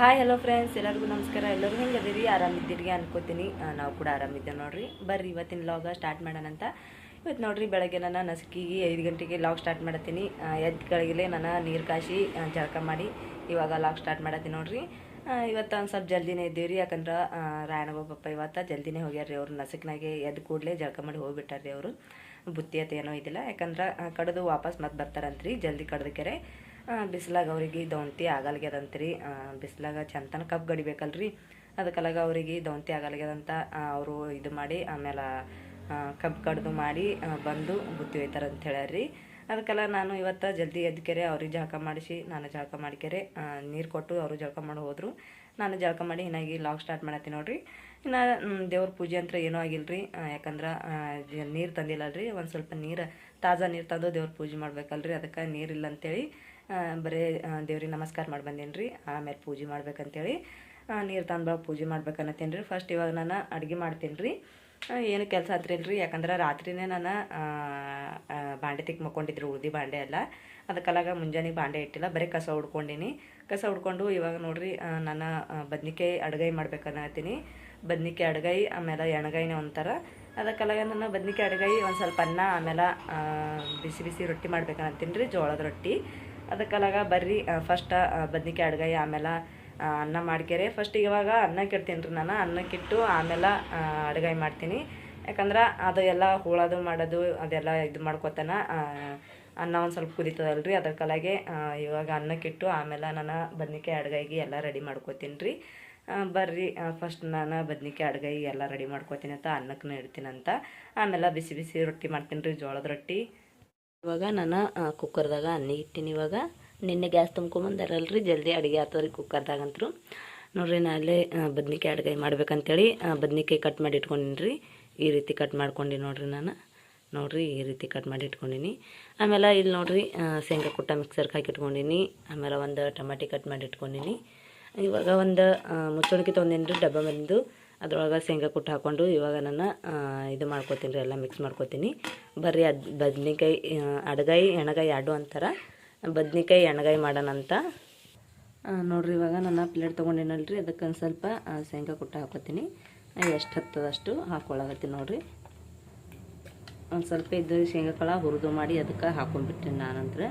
Hi hello friends ಎಲ್ಲರಿಗೂ ನಮಸ್ಕಾರ. ಎಲ್ಲರೂ ಹೆಂಗೆ ಅದೀರಿ ಆರಾಮಿದ್ದೀರಿ ಅನ್ಕೋತೀನಿ. ನಾವು ಕೂಡ ಆರಾಮಿದ್ದೇವೆ ನೋಡ್ರಿ. ಬರ್ರಿ, ಇವತ್ತಿನ ಲಾಗ ಸ್ಟಾರ್ಟ್ ಮಾಡೋಣ ಅಂತ. ಇವತ್ತು ನೋಡ್ರಿ, ಬೆಳಗ್ಗೆ ನನ್ನ ನಸುಕಿಗೆ ಐದು ಗಂಟೆಗೆ ಲಾಗ್ ಸ್ಟಾರ್ಟ್ ಮಾಡತ್ತೀನಿ. ಎದ್ದು ಕೆಳಗಿಲೆ ನನ್ನ ನೀರು ಕಾಯಿಸಿ ಜಳಕ ಮಾಡಿ ಇವಾಗ ಲಾಗ್ ಸ್ಟಾರ್ಟ್ ಮಾಡತ್ತೀನಿ ನೋಡ್ರಿ. ಇವತ್ತು ಒಂದು ಸ್ವಲ್ಪ ಜಲ್ದಿನೇ ಇದ್ದೀವಿ ರೀ ಯಾಕಂದ್ರೆ ರಾಯಣ ಪಪ್ಪ ಇವತ್ತು ಜಲ್ದಿನೇ ಹೋಗ್ಯಾರ್ರಿ ಅವರು. ನಸಕ್ನಾಗೆ ಎದ್ದು ಕೂಡಲೇ ಜಳಕ ಮಾಡಿ ಹೋಗಿಬಿಟ್ಟಾರ್ರಿ ಅವರು. ಬುತ್ತಿ ಏನೋ ಇದಿಲ್ಲ ಯಾಕಂದ್ರೆ ಕಡಿದು ಕಡ್ದು ವಾಪಸ್ ಮತ್ತೆ ಬರ್ತಾರಂತ್ರಿ. ಜಲ್ದಿ ಕಡ್ದಕೆರೆ ಬಿಸಿಲಾಗ ಅವ್ರಿಗೆ ದೌಂತಿ ಆಗಲ್ಗ್ಯದಂತ್ರಿ ಬಿಸಿಲಾಗ ಚಂತನ ಕಪ್ ಗಡಿಬೇಕಲ್ರಿ. ಅದಕ್ಕಲಾಗ ಅವರಿಗೆ ದೌಂತಿ ಆಗಲ್ಗ್ಯದಂತ ಅವರು ಇದು ಮಾಡಿ ಆಮೇಲೆ ಕಬ್ಬು ಕಡ್ದು ಮಾಡಿ ಬಂದು ಬುತ್ತಿ ಒಯ್ತಾರ ಅಂತ ಹೇಳ್ಯಾರ್ರಿ ಅದಕ್ಕೆಲ್ಲ ನಾನು ಇವತ್ತು ಜಲ್ದಿ ಎದ್ಕೆರೆ ಅವ್ರಿಗೆ ಜಳಕ ಮಾಡಿಸಿ, ನಾನು ಜಳಕ ಮಾಡಿಕೆರೆ ನೀರು ಕೊಟ್ಟು ಅವರು ಜಳಕ ಮಾಡಿ ಹೋದರು. ನಾನು ಜಳಕ ಮಾಡಿ ಹೀಗಾಗಿ ಲಾಗ್ ಸ್ಟಾರ್ಟ್ ಮಾಡತ್ತೀನಿ ನೋಡ್ರಿ. ಇನ್ನು ದೇವ್ರ ಪೂಜೆ ಅಂತ ಏನೂ ಆಗಿಲ್ಲರಿ ಯಾಕಂದ್ರೆ ನೀರು ತಂದಿಲ್ಲಲ್ರಿ. ಒಂದು ಸ್ವಲ್ಪ ನೀರು, ತಾಜಾ ನೀರು ತಂದು ದೇವ್ರ ಪೂಜೆ ಮಾಡಬೇಕಲ್ರಿ. ಅದಕ್ಕೆ ನೀರಿಲ್ಲ ಅಂತೇಳಿ ಬರೀ ದೇವ್ರಿಗೆ ನಮಸ್ಕಾರ ಮಾಡಿ ಬಂದೀನಿ ರೀ ಆಮೇಲೆ ಪೂಜೆ ಮಾಡ್ಬೇಕಂತೇಳಿ ನೀರು ತಂದು ಪೂಜೆ ಮಾಡ್ಬೇಕನ್ನತ್ತೀನಿ ರೀ ಫಸ್ಟ್ ಇವಾಗ ನಾನು ಅಡುಗೆ ಮಾಡ್ತೀನಿ ರೀ ಏನು ಕೆಲಸ ಹತ್ತಿರಲ್ರಿ ಯಾಕಂದ್ರೆ ರಾತ್ರಿನೇ ನಾನು ಬಾಂಡೆ ತಿಕ್ ಮಕ್ಕೊಂಡಿದ್ರು, ಉಳ್ದಿ ಬಾಂಡೆ ಎಲ್ಲ. ಅದಕ್ಕಲಾಗ ಮುಂಜಾನೆ ಬಾಂಡೆ ಇಟ್ಟಿಲ್ಲ, ಬರೀ ಕಸ ಉಡ್ಕೊಂಡಿನಿ. ಕಸ ಉಡ್ಕೊಂಡು ಇವಾಗ ನೋಡ್ರಿ ನಾನು ಬದ್ನಿಕಾಯಿ ಅಡುಗೈ ಮಾಡ್ಬೇಕನ್ನತ್ತೀನಿ. ಬದ್ನಿಕಾಯಿ ಅಡುಗೈ, ಆಮೇಲೆ ಎಣ್ಗಾಯಿನೇ ಒಂಥರ. ಅದಕ್ಕಲಾಗ ನಾನು ಬದ್ನಿಕಾಯಿ ಅಡುಗೈ ಒಂದು ಸ್ವಲ್ಪ ಅನ್ನ, ಆಮೇಲೆ ಬಿಸಿ ಬಿಸಿ ರೊಟ್ಟಿ ಮಾಡ್ಬೇಕನ್ನತ್ತೀನಿ ರೀ ಜೋಳದ ರೊಟ್ಟಿ. ಅದಕ್ಕಲಾಗ ಬರ್ರಿ ಫಸ್ಟ್ ಬದ್ನಿಕಾಯಿ ಅಡ್ಗಾಯಿ ಆಮೇಲೆ ಅನ್ನ ಮಾಡ್ಕೆರೆ. ಫಸ್ಟ್ ಇವಾಗ ಅನ್ನಕ್ಕೆ ಇಡ್ತೀನಿ ರೀ ನಾನು. ಅನ್ನಕ್ಕಿಟ್ಟು ಆಮೇಲೆ ಅಡ್ಗಾಯಿ ಮಾಡ್ತೀನಿ. ಯಾಕಂದ್ರೆ ಅದು ಎಲ್ಲ ಹೋಳೋದು ಮಾಡೋದು, ಅದೆಲ್ಲ ಇದು ಮಾಡ್ಕೊತಾನ ಅನ್ನ ಒಂದು ಸ್ವಲ್ಪ ಕುದೀತದಲ್ರಿ. ರೀ ಕಲಾಗೆ ಇವಾಗ ಅನ್ನಕ್ಕಿಟ್ಟು ಆಮೇಲೆ ನಾನು ಬದ್ನಿಕಾಯಿ ಅಡ್ಗಾಯಿಗೆ ಎಲ್ಲ ರೆಡಿ ಮಾಡ್ಕೊತೀನಿ ರೀ. ಬರ್ರಿ ಫಸ್ಟ್ ನಾನು ಬದ್ನಿಕಾಯಿ ಅಡ್ಗಾಯಿ ಎಲ್ಲ ರೆಡಿ ಮಾಡ್ಕೊತೀನಿ ಅಂತ ಅನ್ನಕ್ಕೂ ಇಡ್ತೀನಂತ. ಆಮೇಲೆ ಬಿಸಿ ಬಿಸಿ ರೊಟ್ಟಿ ಮಾಡ್ತೀನಿ ರೀ, ಜೋಳದ ರೊಟ್ಟಿ. ಇವಾಗ ನಾನು ಕುಕ್ಕರ್ದಾಗ ಅನ್ನ ಇಟ್ಟಿನಿ ಇವಾಗ. ನಿನ್ನೆ ಗ್ಯಾಸ್ ತುಂಬ್ಕೊಂಬಂದಾರಲ್ರಿ, ಜಲ್ದಿ ಅಡುಗೆ ಆಗ್ತದ್ರಿ ಕುಕ್ಕರ್ದಾಗಂತರು ನೋಡ್ರಿ ನಾ ಅಲ್ಲೇ ಬದ್ನಿಕಾಯಿ ಅಡುಗೆ ಮಾಡ್ಬೇಕಂತೇಳಿ ಬದ್ನಿಕಾಯಿ ಕಟ್ ಮಾಡಿ ಇಟ್ಕೊಂಡಿನಿ ಈ ರೀತಿ ಕಟ್ ಮಾಡ್ಕೊಂಡು ನೋಡ್ರಿ ನಾನು. ನೋಡ್ರಿ, ಈ ರೀತಿ ಕಟ್ ಮಾಡಿ ಇಟ್ಕೊಂಡಿನಿ ಆಮೇಲೆ ಇಲ್ಲಿ ನೋಡ್ರಿ ಶೇಂಗಾ ಕುಟ್ಟ ಮಿಕ್ಸರ್ಗೆ ಹಾಕಿ ಇಟ್ಕೊಂಡಿನಿ ಆಮೇಲೆ ಒಂದು ಟಮಾಟಿ ಕಟ್ ಮಾಡಿ ಇಟ್ಕೊಂಡಿನಿ ಇವಾಗ ಒಂದು ಮುಚ್ಚಳಿಕೆ ತೊಗೊಂಡಿನಿ ಡಬ್ಬ ಬಂದು ಅದ್ರೊಳಗೆ ಶೇಂಗಾ ಕುಟ್ಟು ಹಾಕ್ಕೊಂಡು ಇವಾಗ ನಾನು ಇದು ಮಾಡ್ಕೊತೀನಿ ರೀ, ಎಲ್ಲ ಮಿಕ್ಸ್ ಮಾಡ್ಕೊತೀನಿ. ಬರ್ರಿ, ಅದು ಬದ್ನೆಕಾಯಿ ಅಡಗಾಯಿ, ಎಣಗಾಯಿ ಎರಡು ಅಂತಾರೆ. ಬದ್ನೆಕಾಯಿ, ಎಣಗಾಯಿ ಮಾಡೋಣ ಅಂತ. ನೋಡಿರಿ, ಇವಾಗ ನಾನು ಪ್ಲೇಟ್ ತೊಗೊಂಡಿನಲ್ರಿ ಅದಕ್ಕೆ ಒಂದು ಸ್ವಲ್ಪ ಶೇಂಗಾ ಕುಟ್ಟು ಹಾಕೋತೀನಿ. ಎಷ್ಟು ಹತ್ತದಷ್ಟು ಹಾಕ್ಕೊಳಕತ್ತೀನಿ ನೋಡಿರಿ. ಒಂದು ಸ್ವಲ್ಪ ಇದು ಶೇಂಗಾ ಕಾಳ ಹುರಿದು ಮಾಡಿ ಅದಕ್ಕೆ ಹಾಕೊಂಡ್ಬಿಟ್ಟಿನಿ ನಾನಂತರ.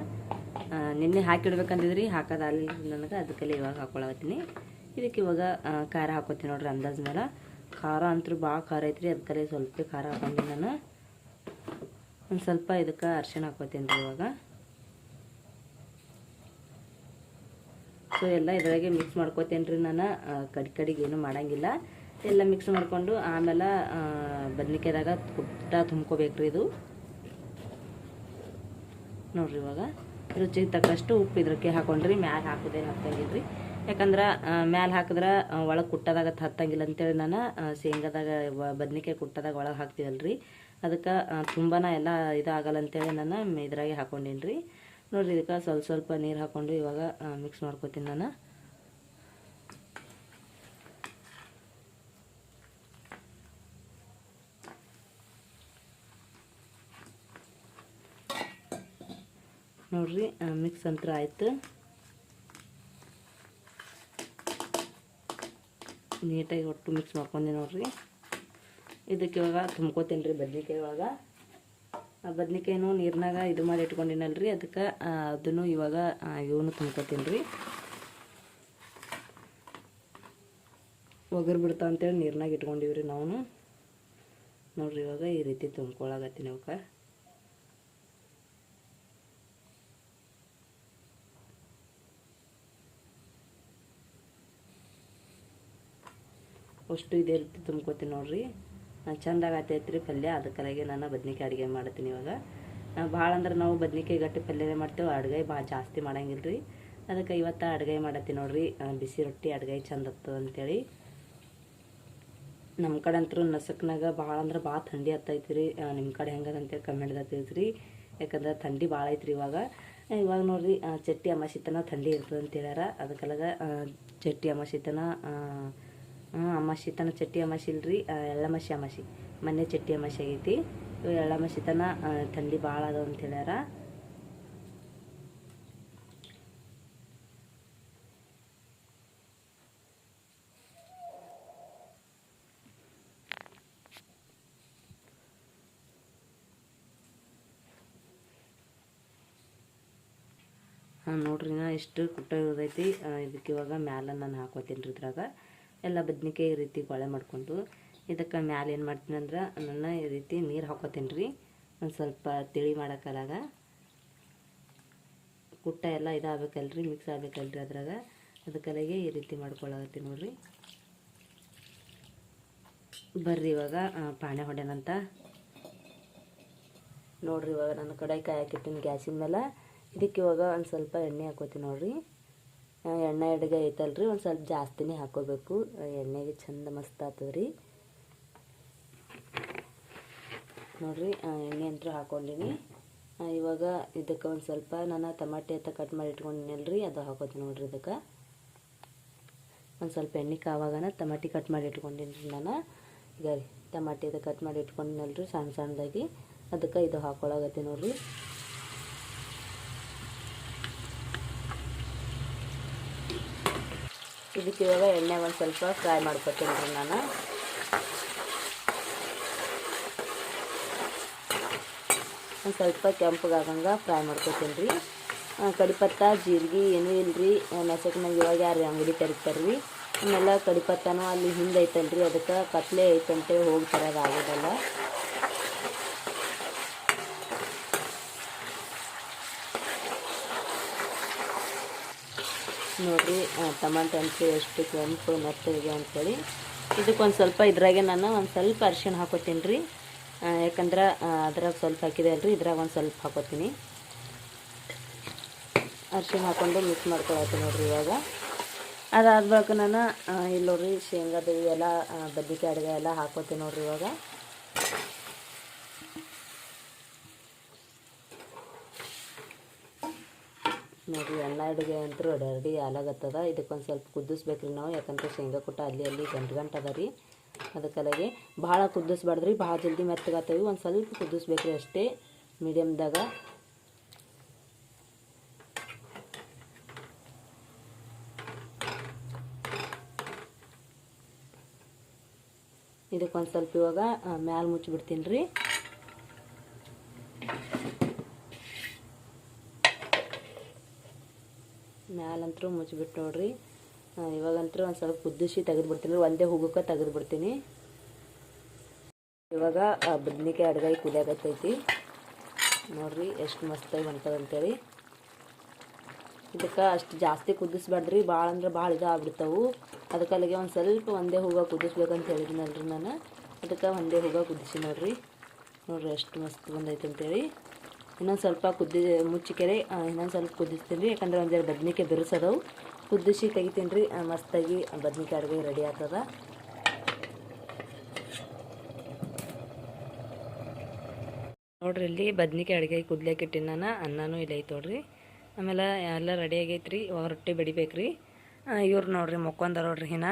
ನಿನ್ನೆ ಹಾಕಿಡ್ಬೇಕಂದಿದ್ರಿ ಹಾಕೋದಾಗಲಿ ನನಗೆ, ಅದಕ್ಕೆಲ್ಲ ಇವಾಗ ಹಾಕೊಳಗತ್ತೀನಿ ಇದಕ್ಕೆ ಇವಾಗ ಖಾರ ಹಾಕೋತೀನಿ ನೋಡ್ರಿ ಅಂದಾಜ್ ಮೇಲೆ ಖಾರ ಅಂತೂ ಭಾಳ ಖಾರ ಐತ್ರಿ ಅದಕ್ಕೆ ಸ್ವಲ್ಪ ಖಾರ ಹಾಕೊಂಡು ನಾನು. ಒಂದು ಸ್ವಲ್ಪ ಇದಕ್ಕೆ ಅರ್ಶಿಣ ಹಾಕೋತೀನಿ ರೀ ಇವಾಗ. ಸೊ ಎಲ್ಲ ಇದ್ರಾಗೆ ಮಿಕ್ಸ್ ಮಾಡ್ಕೋತೀನಿ ರೀ ನಾನು. ಕಡಿ ಕಡಿಗೆ ಏನು ಮಾಡಂಗಿಲ್ಲ. ಎಲ್ಲ ಮಿಕ್ಸ್ ಮಾಡ್ಕೊಂಡು ಆಮೇಲೆ ಬದ್ನಿಕಾಯ್ದಾಗ ಕುಟ್ಟ ತುಂಬ್ಕೋಬೇಕ್ರಿ ಇದು. ನೋಡ್ರಿ ಇವಾಗ. ರುಚಿಗೆ ತಕ್ಕಷ್ಟು ಉಪ್ಪು ಇದ್ರಕ್ಕೆ ಹಾಕೊಂಡ್ರಿ ಮ್ಯಾಲೆ ಹಾಕೋದೇನು ಹಾಕ್ತಂಗಿಲ್ರಿ ಯಾಕಂದ್ರೆ ಮ್ಯಾಲೆ ಹಾಕಿದ್ರೆ ಒಳಗೆ ಕುಟ್ಟದಾಗ ಹತ್ತಂಗಿಲ್ಲ ಅಂತೇಳಿ ನಾನು ಶೇಂಗಾದಾಗ ಬದ್ನಿಕಾಯಿ ಕುಟ್ಟದಾಗ ಒಳಗೆ ಹಾಕ್ತೀವಲ್ರಿ ಅದಕ್ಕೆ ತುಂಬಾ ಎಲ್ಲ ಇದಾಗಲ್ಲ ಅಂತೇಳಿ ನಾನು ಇದ್ರಾಗೆ ಹಾಕೊಂಡೀನಿ ರೀ ನೋಡ್ರಿ, ಇದಕ್ಕೆ ಸ್ವಲ್ಪ ಸ್ವಲ್ಪ ನೀರು ಹಾಕ್ಕೊಂಡು ಇವಾಗ ಮಿಕ್ಸ್ ಮಾಡ್ಕೊತೀನಿ ನಾನು. ನೋಡ್ರಿ ಮಿಕ್ಸ್ ಅಂತ ಆಯ್ತು. ನೀಟಾಗಿ ಒಟ್ಟು ಮಿಕ್ಸ್ ಮಾಡ್ಕೊಂಡಿ ನೋಡ್ರಿ. ಇದಕ್ಕೆ ಇವಾಗ ತುಂಬ್ಕೋತೀನಿ ರೀ ಬದ್ನಿಕಾಯಿ ಒಳಗೆ ಆ ಬದ್ನಿಕಾಯಿನೂ ನೀರಿನಾಗ ಇದು ಮಾಡಿ ಇಟ್ಕೊಂಡಿನಲ್ರಿ. ಅದಕ್ಕೆ ಅದನ್ನು ಇವಾಗ ಇವನು ತುಂಬ್ಕೋತೀನಿ ರೀ ಒಗರು ಬಿಡ್ತಾ ಅಂತೇಳಿ ನೀರಿನಾಗ ಇಟ್ಕೊಂಡಿವ್ರಿ ನಾವು ನೋಡ್ರಿ ಇವಾಗ ಈ ರೀತಿ ತುಂಬ್ಕೊಳಗತ್ತೀನಿ ಅವಕ್ಕೆ ಅಷ್ಟು ಇದೇ ರೀತಿ ತುಂಬ್ಕೋತೀನಿ ನೋಡ್ರಿ. ಚಂದಾಗ ರೀ ಪಲ್ಯ? ಅದಕ್ಕಲಾಗೆ ನಾನು ಬದ್ನಿಕಾಯಿ ಅಡುಗೆ ಮಾಡ್ತೀನಿ ಇವಾಗ. ಭಾಳ ಅಂದ್ರೆ ನಾವು ಬದ್ನಿಕಾಯಿ ಗಟ್ಟಿ ಪಲ್ಯನೇ ಮಾಡ್ತೇವೆ, ಅಡುಗೆ ಭಾಳ ಜಾಸ್ತಿ ಮಾಡಂಗಿಲ್ಲ ರೀ ಅದಕ್ಕೆ ಇವತ್ತು ಅಡುಗೆ ಮಾಡತ್ತೀನಿ ನೋಡ್ರಿ. ಬಿಸಿ ರೊಟ್ಟಿ, ಅಡುಗೆ ಚಂದ ಆಗ್ತದೆ ಅಂತೇಳಿ. ನಮ್ಮ ಕಡೆ ಅಂತೂ ನಸಕ್ನಾಗ ಭಾಳ ಅಂದ್ರೆ ಭಾಳ ಥಂಡಿ ಹತ್ತೈತಿ ರೀ ನಿಮ್ಮ ಕಡೆ ಹೆಂಗದ ಅಂತೇಳಿ ಕಮೆಂಟ್ದಾಗ ರೀ ಯಾಕಂದ್ರೆ ಥಂಡಿ ಭಾಳ ಐತ್ರಿ ಇವಾಗ. ಇವಾಗ ನೋಡ್ರಿ ಚಟ್ಟಿ ಅಮಾಸಿತನ ಥಂಡಿ ಇರ್ತದೆ ಅಂತ ಹೇಳ್ಯಾರ. ಅದಕ್ಕೆಲ್ಲ ಚಟ್ಟಿ ಅಮಾಸಿತನ ಹಾಂ, ಅಮಾಸಿ ತನ ಚಟ್ಟಿ ಅಮಾಸಿ ಇಲ್ರಿ ಎಳ್ಳಮಾಸಿ ಅಮಾಸಿ ಮೊನ್ನೆ ಚಟ್ಟಿ ಅಮಾಸಿ ಆಗೈತಿ. ಇವು ಎಳ್ಳಮಾಸಿ ತನ ಥಂಡಿ ಭಾಳ ಅದಾವ ಅಂತ ಹೇಳ್ಯಾರ. ನೋಡ್ರಿ ನಾ ಎಷ್ಟು ಕುಟ್ಟ ಇರೋದೈತಿ ಇದಕ್ಕೆ ಇವಾಗ ಮ್ಯಾಲ ನಾನು ಹಾಕೋತೀನಿ ರೀ ಇದ್ರಾಗ. ಎಲ್ಲ ಬದ್ನಿಕಾಯಿ ಈ ರೀತಿ ಕೊಳೆ ಮಾಡಿಕೊಂಡು ಇದಕ್ಕೆ ಮ್ಯಾಲ ಏನು ಮಾಡ್ತೀನಿ ಅಂದ್ರೆ ನನ್ನ ಈ ರೀತಿ ನೀರು ಹಾಕೋತೀನಿ ರೀ ಒಂದು ಸ್ವಲ್ಪ ತಿಳಿ ಮಾಡೋಕ್ಕಲಾಗ ಕುಟ್ಟ ಎಲ್ಲ ಇದಾಗಬೇಕಲ್ರಿ ಮಿಕ್ಸ್ ಆಗಬೇಕಲ್ರಿ ಅದ್ರಾಗ. ಅದಕ್ಕಲಾಗೆ ಈ ರೀತಿ ಮಾಡ್ಕೊಳ್ಳಾಗತ್ತೀನಿ ನೋಡ್ರಿ. ಬರ್ರಿ ಇವಾಗ ಪಾಣೆ ಹೊಡೆನಂತ. ನೋಡ್ರಿ ಇವಾಗ ನಾನು ಕಡೆ ಕಾಯಿ ಹಾಕಿರ್ತೀನಿ ಗ್ಯಾಸಿನ ಮೇಲೆ ಇದಕ್ಕೆ ಇವಾಗ ಒಂದು ಸ್ವಲ್ಪ ಎಣ್ಣೆ ಹಾಕೋತೀನಿ ನೋಡ್ರಿ. ಎಣ್ಣೆ ಅಡುಗೆ ಐತಲ್ರಿ, ಒಂದು ಸ್ವಲ್ಪ ಜಾಸ್ತಿನೇ ಹಾಕೋಬೇಕು. ಎಣ್ಣೆಗೆ ಚಂದ ಮಸ್ತ್ ಆಗ್ತದೆ ರೀ ನೋಡ್ರಿ ಎಣ್ಣೆ ಅಂತೂ ಹಾಕೊಂಡಿನಿ. ಇವಾಗ ಇದಕ್ಕೆ ಒಂದು ಸ್ವಲ್ಪ ನಾನು ಟಮಾಟೆ ಅಂತ ಕಟ್ ಮಾಡಿ ಇಟ್ಕೊಂಡಿನಲ್ರಿ, ಅದು ಹಾಕೋತೀನಿ ನೋಡ್ರಿ ಇದಕ್ಕೆ. ಒಂದು ಸ್ವಲ್ಪ ಎಣ್ಣೆ ಕಾವಾಗನ ಟಮಾಟಿ ಕಟ್ ಮಾಡಿ ಇಟ್ಕೊಂಡಿನಿ ನಾನು. ಈಗ ಟಮಾಟಿ ಅದು ಕಟ್ ಮಾಡಿ ಇಟ್ಕೊಂಡಿನಲ್ರಿ, ಸಣ್ಣ ಸಣ್ಣದಾಗಿ. ಅದಕ್ಕೆ ಇದು ಹಾಕೊಳಗತ್ತೆ ನೋಡ್ರಿ. ಇದಕ್ಕೆ ಇವಾಗ ಎಣ್ಣೆ ಒಂದು ಸ್ವಲ್ಪ ಫ್ರೈ ಮಾಡ್ಕೊತೀನಿ ರೀ ನಾನು. ಒಂದು ಸ್ವಲ್ಪ ಕೆಂಪಗಾಗಂಗೆ ಫ್ರೈ ಮಾಡ್ಕೊತೀನಿ ರೀ. ಕಡಿಪತ್ತ, ಜೀರಿಗೆ ಏನೂ ಇಲ್ಲ ರೀ ನೆಸಕ್ನಾಗ ಇವಾಗ ಯಾರು ಅಂಗಡಿ ತರಿತಾರೆ ರೀ ಆಮೇಲೆ ಕಡಿಪತ್ತನೂ ಅಲ್ಲಿ ಹಿಂದೆ ಐತಲ್ರಿ, ಅದಕ್ಕೆ ಕತ್ಲೆ ಐತಂತೆ ಹೋಗಿ ತರೋದು ಆಗೋದಲ್ಲ. ನೋಡ್ರಿ ಟಮಾಟೆ ಅಂತ ಎಷ್ಟು ಕೆಂಪು ಮೆತ್ತಗೆ ಇದಕ್ಕೆ ಒಂದು ಸ್ವಲ್ಪ ಇದ್ರಾಗೆ ನಾನು ಒಂದು ಸ್ವಲ್ಪ ಅರಿಶಿಣ ಹಾಕೋತೀನಿ ರೀ. ಯಾಕಂದ್ರೆ ಅದ್ರಾಗ ಸ್ವಲ್ಪ ಹಾಕಿದೆ ಅಲ್ರಿ, ಇದ್ರಾಗ ಒಂದು ಸ್ವಲ್ಪ ಹಾಕೋತೀನಿ. ಅರಿಶಿಣ ಹಾಕ್ಕೊಂಡು ಮಿಕ್ಸ್ ಮಾಡ್ಕೊಳತ್ತೀನಿ ನೋಡಿರಿ ಇವಾಗ. ಅದಾದ ಬಳಿಕ ನಾನು ಇಲ್ಲಿ ನೋಡ್ರಿ ಶೇಂಗಾದ ಎಲ್ಲ ಬದ್ನಿಕಾಯಿ ಅಡುಗೆ ಎಲ್ಲ ಹಾಕೋತೀನಿ ನೋಡ್ರಿ ಇವಾಗ. ನೋಡ್ರಿ ಅನ್ನ ಅಡುಗೆ ಅಂತೂ ರೆಡಿ ಆಲಾಗತ್ತದ ಇದಕ್ಕೊಂದು ಸ್ವಲ್ಪ ಕುದಿಸ್ಬೇಕ್ರಿ ನಾವು. ಯಾಕಂದ್ರೆ ಶೇಂಗಾ ಕುಟ್ಟ ಅಲ್ಲಿ ಅಲ್ಲಿ ಗಂಟು ಗಂಟು ಅದ ರೀ. ಅದಕ್ಕಲಾಗೆ ಭಾಳ ಕುದಿಸ್ಬಾರ್ದ್ರಿ, ಭಾಳ ಜಲ್ದಿ ಮೆತ್ತಗಾತವಿ ಒಂದು ಸ್ವಲ್ಪ ಕುದಿಸ್ಬೇಕ್ರಿ ಅಷ್ಟೇ ಮೀಡಿಯಮ್ದಾಗ ಇದಕ್ಕೊಂದು ಸ್ವಲ್ಪ ಇವಾಗ ಮ್ಯಾಲೆ ಮುಚ್ಚಿಬಿಡ್ತೀನಿ ರೀ. ಮ್ಯಾಲಂತರೂ ಮುಚ್ಚಿಬಿಟ್ಟು ನೋಡ್ರಿ. ಇವಾಗಂತೂ ಒಂದು ಸ್ವಲ್ಪ ಕುದಿಸಿ ತೆಗೆದುಬಿಡ್ತೀನಿ. ಒಂದೇ ಹುಗುಕ್ಕೆ ತೆಗೆದುಬಿಡ್ತೀನಿ. ಇವಾಗ ಬದ್ನಿಕಾಯಿ ಅಡ್ಗಾಯಿ ಕುದಿಯಾಗತ್ತೈತಿ ನೋಡ್ರಿ, ಎಷ್ಟು ಮಸ್ತಾಗಿ ಬಂತದಂತೇಳಿ ಇದಕ್ಕೆ ಅಷ್ಟು ಜಾಸ್ತಿ ಕುದಿಸ್ಬಾರ್ದ್ರಿ ಭಾಳ ಅಂದ್ರೆ ಭಾಳ ಇದು ಆಗ್ಬಿಡ್ತಾವು ಅದಕ್ಕೆ ಅಲ್ಲಿಗೆ ಒಂದು ಸ್ವಲ್ಪ ಒಂದೇ ಹೂವು ಕುದಿಸ್ಬೇಕಂತ ಹೇಳಿದ್ನಲ್ರಿ ನಾನು. ಅದಕ್ಕೆ ಒಂದೇ ಹೂವು ಕುದಿಸಿ ನೋಡ್ರಿ. ನೋಡ್ರಿ, ಎಷ್ಟು ಮಸ್ತ್ ಬಂದೈತೆ ಅಂತೇಳಿ ಇನ್ನೊಂದು ಸ್ವಲ್ಪ ಕುದ್ದಿ ಮುಚ್ಚಿಕೆರೆ ಇನ್ನೊಂದು ಸ್ವಲ್ಪ ಕುದಿಸ್ತೀನಿ ರೀ ಯಾಕಂದ್ರೆ ಒಂದೆರಡು ಬದ್ನಿಕಾಯಿ ಬೆರೆಸದವು. ಕುದಿಸಿ ತೆಗಿತೀನಿ ರೀ. ಮಸ್ತಾಗಿ ಬದ್ನಿಕಾಯಿ ಅಡುಗೆ ರೆಡಿ ಆಗ್ತದ. ನೋಡ್ರಿ, ಇಲ್ಲಿ ಬದ್ನಿಕಾಯಿ ಅಡುಗೆ ಕುದ್ಲಿಕ್ಕೆ ಇಟ್ಟಿನ ನಾನು. ಅನ್ನನೂ ಇಲ್ಲ ಐತೆ ನೋಡ್ರಿ. ಆಮೇಲೆ ಎಲ್ಲ ರೆಡಿ ಆಗೈತೆ ರೀ ಇವಾಗ ರೊಟ್ಟಿ ಬಡಿಬೇಕು ರೀ ಇವ್ರು ನೋಡ್ರಿ, ಮಕ್ಕೊಂಡಾರ ನೋಡ್ರಿ ಹಿನ.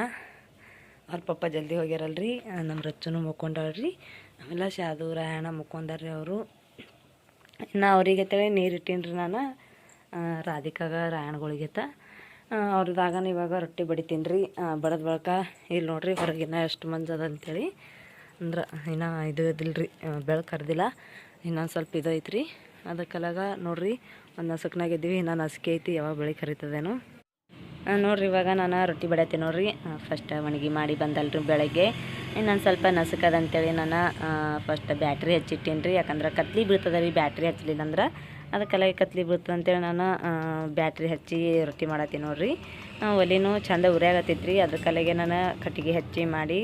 ಅವ್ರ ಪಪ್ಪ ಜಲ್ದಿ ಹೋಗ್ಯಾರಲ್ರಿ. ನಮ್ಮ ರಚ್ಚನೂ ಮುಕ್ಕೊಂಡಾಳ್ರಿ. ಆಮೇಲೆ ಶಾದು ರಾಯಣ ಮುಕ್ಕೊಂಡಾರ್ರಿ ಅವರು. ಇನ್ನು ಅವ್ರಿಗೆ ತೇಳಿ ನೀರು ಇಟ್ಟೀನಿ ರೀ ನಾನು ರಾಧಿಕಾಗ ರಾಯಣಗಳಿಗೆತ ಅವ್ರದಾಗನ ಇವಾಗ ರೊಟ್ಟಿ ಬಡಿತೀನಿ ರೀ. ಬಡದ ಬಳಕ ಇಲ್ಲಿ ನೋಡ್ರಿ ಹೊರಗಿನ ಎಷ್ಟು ಮಂಜು ಅದ ಅಂತೇಳಿ. ಅಂದ್ರೆ ಇನ್ನು ಇದು ಇದಿಲ್ಲ ರೀ ಕರ್ದಿಲ್ಲ ಇನ್ನೊಂದು ಸ್ವಲ್ಪ ಇದೈತೆ ರೀ ಅದಕ್ಕೆಲ್ಲಾಗ ನೋಡ್ರಿ, ಒಂದು ನಸುಕ್ನಾಗ ಇದ್ದೀವಿ, ಇನ್ನೊಂದು ನಸಿಕೆ ಐತಿ, ಯಾವಾಗ ಬೆಳೆ ಕರಿತದೇನೋ. ನೋಡಿರಿ ನೋಡ್ರಿ ಇವಾಗ ನಾನು ರೊಟ್ಟಿ ಬಡಿಯತ್ತೀನಿ ನೋಡ್ರಿ. ಫಸ್ಟ್ ಒಣಗಿ ಮಾಡಿ ಬಂದಲ್ರಿ ಬೆಳಗ್ಗೆ. ಇನ್ನೊಂದು ಸ್ವಲ್ಪ ನಸುಕದಂತೇಳಿ ನಾನು ಫಸ್ಟ್ ಬ್ಯಾಟ್ರಿ ಹಚ್ಚಿಟ್ಟೀನಿ ರೀ, ಯಾಕಂದ್ರೆ ಕತ್ಲಿ ಬೀಳ್ತದೆ ರೀ ಬ್ಯಾಟ್ರಿ ಹಚ್ಚಲಿಲ್ಲ ಅಂದ್ರೆ ಅದಕ್ಕೆಲ್ಲ ಕತ್ಲಿ ಬೀಳ್ತದೆ ಅಂತೇಳಿ ನಾನು ಬ್ಯಾಟ್ರಿ ಹಚ್ಚಿ ರೊಟ್ಟಿ ಮಾಡತ್ತೀನಿ ನೋಡ್ರಿ. ಒಲೆನೂ ಚಂದ ಉರಿಯಾಗತ್ತೈತಿ ರೀ ಅದಕ್ಕಲ್ಲಿಗೆ ನಾನು ಕಟ್ಟಿಗೆ ಹಚ್ಚಿ ಮಾಡಿ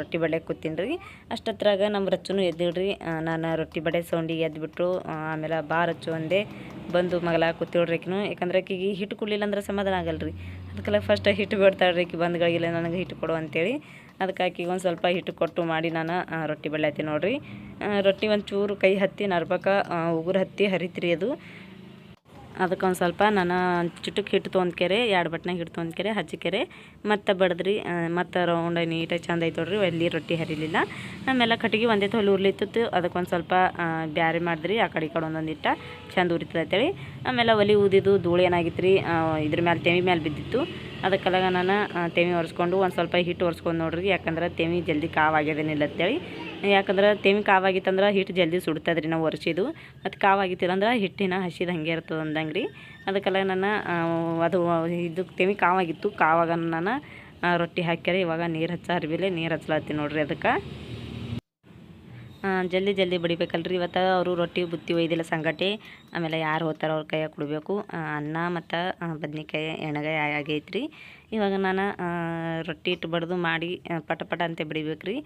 ರೊಟ್ಟಿ ಬಡೆ ಕೂತೀನಿ ರೀ. ಅಷ್ಟೊತ್ರಾಗ ನಮ್ಮ ರಚ್ಚೂ ಎದ್ದಿಳ್ರಿ ನಾನು ರೊಟ್ಟಿ ಬಡೆ ಸೌಂಡಿಗೆ ಎದ್ಬಿಟ್ರು ಆಮೇಲೆ ಬಾ ರಚ್ಚು ಅಂದೆ ಬಂದು ಮಗಲ ಕೂತಿಳ್ರಿ ಆಕಿನು ಯಾಕಂದ್ರೆ ಆಕಿಗೆ ಹಿಟ್ಟು ಕೊಡಲಿಲ್ಲ ಅಂದ್ರೆ ಸಮಾಧಾನ ಆಗಲ್ಲ ರೀ ಅದಕ್ಕೆಲ್ಲ ಫಸ್ಟ್ ಹಿಟ್ಟು ಬಿಡ್ತಾಳ್ರಿ ಆಕಿ ಬಂದ್ಗಳಿಗಿಲ್ಲ ನನಗೆ ಹಿಟ್ಟು ಕೊಡು ಅಂತೇಳಿ. ಅದಕ್ಕೆ ಆಕಿಗೆ ಒಂದು ಸ್ವಲ್ಪ ಹಿಟ್ಟು ಕೊಟ್ಟು ಮಾಡಿ ನಾನು ರೊಟ್ಟಿ ಬೆಳ್ಳತ್ತೀನಿ ನೋಡಿರಿ. ರೊಟ್ಟಿ ಒಂದು ಚೂರು ಕೈ ಹತ್ತಿ ನರ್ಬಕ ಉಗುರು ಹತ್ತಿ ಹರಿತ್ರಿ ಅದು. ಅದಕ್ಕೆ ಒಂದು ಸ್ವಲ್ಪ ನಾನು ಚಿಟಕ್ಕೆ ಹಿಟ್ಟು ತೊಗೊಂಡ್ಕೆರೆ ಎರಡು ಬಟ್ನಾಗ ಹಿಟ್ಟು ತೊಗೊಂಡ್ಕೆರೆ ಹಚ್ಚಿಕೆರೆ ಮತ್ತು ಬಡದ್ರಿ ಮತ್ತು ರೌಂಡ್ ನೀಟಾಗಿ ಚಂದ ಐತೆ ನೋಡ್ರಿ, ಎಲ್ಲಿ ರೊಟ್ಟಿ ಹರಿಲಿಲ್ಲ. ಆಮೇಲೆ ಕಟ್ಟಿಗೆ ಒಂದೇ ತೊಲೆ ಅದಕ್ಕೆ ಒಂದು ಸ್ವಲ್ಪ ಬ್ಯಾರೆ ಮಾಡಿದ್ರಿ, ಆ ಕಡೆ ಈ ಕಡೆ ಒಂದೊಂದು ಇಟ್ಟ ಚಂದ ಉರಿತದೆ ಅಂತೇಳಿ. ಆಮೇಲೆ ಒಲಿ ಊದಿದ್ದು ಧೂಳು ಏನಾಗಿತ್ತು ರೀ ಇದ್ರ ಮೇಲೆ ತೆವಿ ಮೇಲೆ ಬಿದ್ದಿತ್ತು. ಅದಕ್ಕೆಲ್ಲ ನಾನು ತೆಮಿ ಒರೆಸ್ಕೊಂಡು ಒಂದು ಸ್ವಲ್ಪ ಹಿಟ್ಟು ಒರೆಸ್ಕೊಂಡು ನೋಡ್ರಿ, ಯಾಕಂದ್ರೆ ತೆಮಿ ಜಲ್ದಿ ಕಾವಾಗ್ಯದೇನಿಲ್ಲ ಅಂತೇಳಿ. ಯಾಕಂದ್ರೆ ತೆಮಿ ಕಾವಾಗಿತ್ತಂದ್ರೆ ಹಿಟ್ಟು ಜಲ್ದಿ ಸುಡ್ತದ್ರಿ ನಾವು ಒರೆಸಿದ್ದು. ಮತ್ತು ಕಾವಾಗಿತ್ತಿಲ್ಲ ಅಂದ್ರೆ ಹಿಟ್ಟಿನ ಹಸಿದು ಹಂಗೆ ಇರ್ತದೆ ಅಂದಂಗೆ ರೀ ಅದಕ್ಕೆಲ್ಲ ನಾನು ಅದು ಇದು ತೆಮಿ ಕಾವಾಗಿತ್ತು. ಕಾವಾಗ ನಾನು ರೊಟ್ಟಿ ಹಾಕ್ಯಾರ. ಇವಾಗ ನೀರು ಹಚ್ಚ ಅರ್ಬಿಲೆ ನೀರು ಹಚ್ಲಾತ್ತೀನಿ ನೋಡ್ರಿ ಅದಕ್ಕೆ. ಜಲ್ದಿ ಜಲ್ದಿ ಬಡಿಬೇಕಲ್ರಿ. ಇವತ್ತು ಅವರು ರೊಟ್ಟಿ ಬುತ್ತಿ ಒಯ್ದಿಲ್ಲ ಸಂಗಟಿ. ಆಮೇಲೆ ಯಾರು ಹೋಗ್ತಾರೋ ಅವ್ರ ಕೈಯಾಗ ಕೊಡಬೇಕು. ಅನ್ನ ಮತ್ತು ಬದ್ನಿಕಾಯಿ ಎಣಗಾಯಿ ಆಗೈತ್ರಿ. ಇವಾಗ ನಾನು ರೊಟ್ಟಿ ಇಟ್ಟು ಬಡ್ದು ಮಾಡಿ ಪಟ ಪಟ ಅಂತ ಬಿಡಿಬೇಕು ರೀ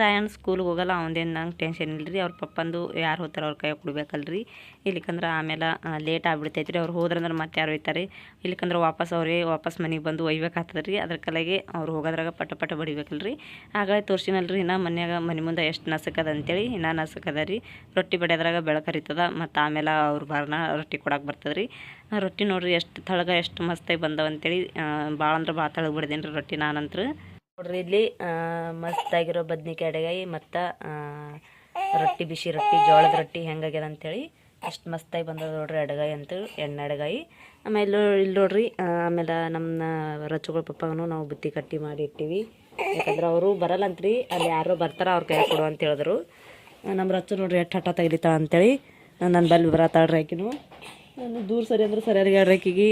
ರಾಯಣ್ಣ ಸ್ಕೂಲ್ಗೆ ಹೋಗಲ್ಲ ಅವಂದೇನು ನಂಗೆ ಟೆನ್ಷನ್ ಇಲ್ಲ ರೀ ಅವ್ರ ಪಪ್ಪಂದು ಯಾರು ಹೋಗ್ತಾರೆ ಅವ್ರ ಕೈಯಾಗ ರೀ ಇಲ್ಲಿಕಂದ್ರೆ ಆಮೇಲೆ ಲೇಟ್ ಆಗ್ಬಿಡ್ತೈತೆ ರೀ ಅವ್ರು ಹೋದ್ರಂದ್ರೆ ಮತ್ತೆ ಯಾರು ಒಯ್ತಾರೆ? ಇಲ್ಲಿಕಂದ್ರೆ ವಾಪಸ್ ಅವರೇ ವಾಪಸ್ ಮನೆಗೆ ಬಂದು ಒಯ್ಬೇಕಾಗ್ತದೆ ರೀ ಅದ್ರ ಕಲೆಗೆ ಅವ್ರು ಹೋಗೋದ್ರಾಗ ಪಟ ಪಟ ಬಡಿಬೇಕಲ್ರಿ. ಆಗಲೇ ತೋರ್ಸಿನಲ್ರಿ, ಇನ್ನು ಮನ್ಯಾಗ ಮನೆ ಮುಂದೆ ಎಷ್ಟು ನಸಕದ ಅಂತೇಳಿ. ಇನ್ನೂ ನಸಕದ ರೀ. ರೊಟ್ಟಿ ಬಡಿಯೋದ್ರಾಗ ಬೆಳಕರಿತದ ಮತ್ತು ಆಮೇಲೆ ಅವ್ರು ಬರ್ನ ರೊಟ್ಟಿ ಕೊಡಕ್ಕೆ ಬರ್ತದೆ ರೀ ಆ ರೊಟ್ಟಿ ನೋಡ್ರಿ ಎಷ್ಟು ತಳಗ ಎಷ್ಟು ಮಸ್ತಾಗಿ ಬಂದವ ಅಂತೇಳಿ ಭಾಳ ಅಂದ್ರೆ ಭಾಳ ತಳಗ ಬಿಡ್ದೇನಿ ರೀ ರೊಟ್ಟಿ ನಾನಂತ್ರ. ನೋಡ್ರಿ ಇಲ್ಲಿ ಮಸ್ತಾಗಿರೋ ಬದ್ನಿಕಾಯಿ ಅಡಗಾಯಿ ಮತ್ತು ರೊಟ್ಟಿ ಬಿಸಿ ರೊಟ್ಟಿ, ಜೋಳದ ರೊಟ್ಟಿ ಹೆಂಗಾಗ್ಯದ ಅಂತೇಳಿ ಅಷ್ಟು ಮಸ್ತಾಗಿ ಬಂದದ ನೋಡ್ರಿ ಅಡಗಾಯಿ ಅಂತ, ಎಣ್ಣೆ ಅಡಗಾಯಿ. ಆಮೇಲೆ ಇಲ್ಲಿ ನೋಡ್ರಿ ಆಮೇಲೆ ನಮ್ಮ ರಚ್ಚುಗಳ ಪಪ್ಪಗೂ ನಾವು ಬುತ್ತಿ ಕಟ್ಟಿ ಮಾಡಿ ಇಟ್ಟಿವಿ. ಯಾಕಂದ್ರೆ ಅವರು ಬರಲ್ಲಂತ್ರಿ, ಅಲ್ಲಿ ಯಾರೋ ಬರ್ತಾರ ಅವ್ರ ಕೈ ಕೊಡು ಅಂತ ಹೇಳಿದ್ರು ನಮ್ಮ ರಚ್ಚು ನೋಡ್ರಿ ಎಷ್ಟು ಹಠ ತೆಗಿತಾಳ ಅಂತೇಳಿ ನನ್ನ ಬಲ್ಲಿ ಬರತ್ತಾಳ್ರಿ ಆಕಿನು. ನಾನು ದೂರ ಸರಿ ಅಂದ್ರೆ ಸರಿಯಾಗಿ ಆಕಿಗೆ